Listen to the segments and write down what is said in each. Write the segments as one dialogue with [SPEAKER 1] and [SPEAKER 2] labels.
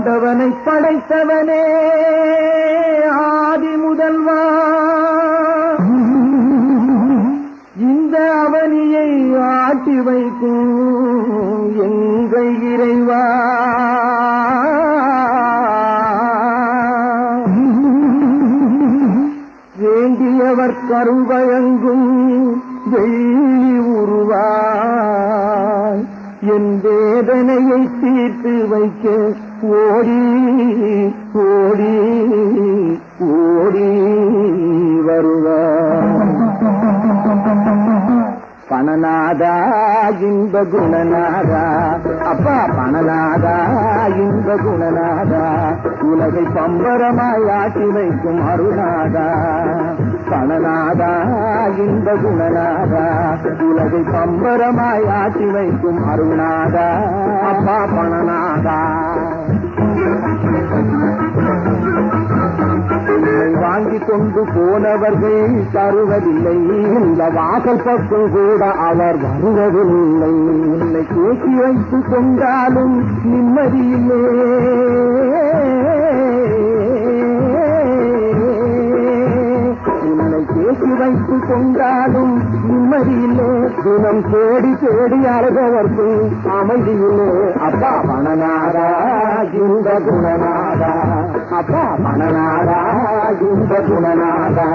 [SPEAKER 1] ஆண்டவனை படைத்தவனே ஆதி முதல்வா. இந்த அவனியை ஆட்டி வைக்கும் எங்கள் இறைவா. வேண்டியவர் கருவயங்கும் வெள்ளி உருவா. என் வேதனையை தீர்த்து வைக்க ஓடி ஓடி ஓடி வருவார். பணநாதா இன்ப குணநாதா அப்பா பணநாதா இன்ப குணநாதா உலகை பம்பரமாய் ஆட்டி வைக்கும் அருணாதா பணநாதா இன்ப குணநாதா உலகை பம்பரமாய் ஆட்டி வைக்கும் அருணாதா அப்பா பணநாதா. வாங்கி கொண்டு போனவர்கள் தருவதில்லை. இந்த வாசல் பக்கம் கூட அவர் வருவதில்லை. உன்னை தூக்கி வைத்து கொண்டாலும் நிம்மதியில்லை தேக்கி வைத்து கொண்டாலும் தினம் தேடி தேடி அழகவர்க்கு அமைதியிலே. அப்பா மணநாதா இந்த குணநாதா. அப்பா மணநாதா இந்த குணநாதா.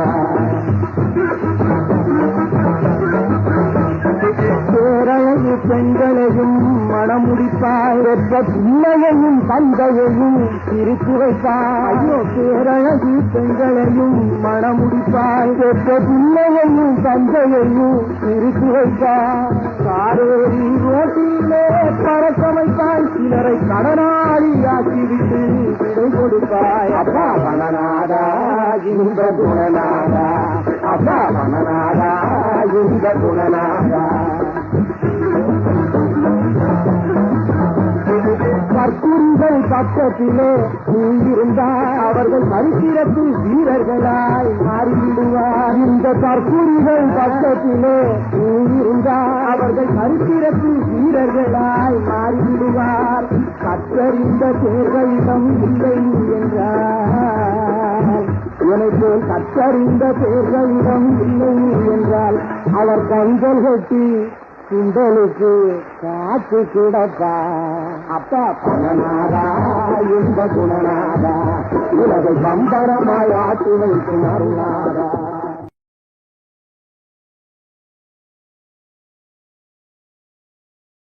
[SPEAKER 1] பெண்களையும் மணமுடிப்பாய் பெற்ற பிள்ளையையும் தந்தையையும் பிரித்து வைப்பாய் பேரழகு பெண்களையும் மணமுடிப்பாய் பெற்ற பிள்ளையையும் தந்தையையும் பிரித்து வைப்பாய் காரேரி ரோட்டிலே பறக்க வைப்பாய் சிலரை கடனாளி ஆக்கிவிட்டு விடை கொடுப்பாய். அப்பா மனநாதா இந்த குணநாதா. அப்பா மனநாதா இந்த குணநாதா. அவர்கள் பக்கத்திலே நீ இருந்தால் அவர்கள் சரித்திரத்தில் வீரர்களாய் மாறிவிடுவார். இந்த கற்குறிகள் பக்கத்திலே நீ இருந்தால் அவர்கள் சரித்திரத்தில் வீரர்களாய் மாறிவிடுவார். கற்றறிந்த தேர்களிடம் இல்லை என்றார். எனக்கு கற்றறிந்த தேர்களிடம் இல்லை என்றால் அவர் கண்கள் கட்டி சுண்டலுக்கு காத்து கிடப்பா. அப்பா பணநாதா இந்த குணநாதா உலகை பம்பரமாய் ஆட்டி வைத்து அருளாதா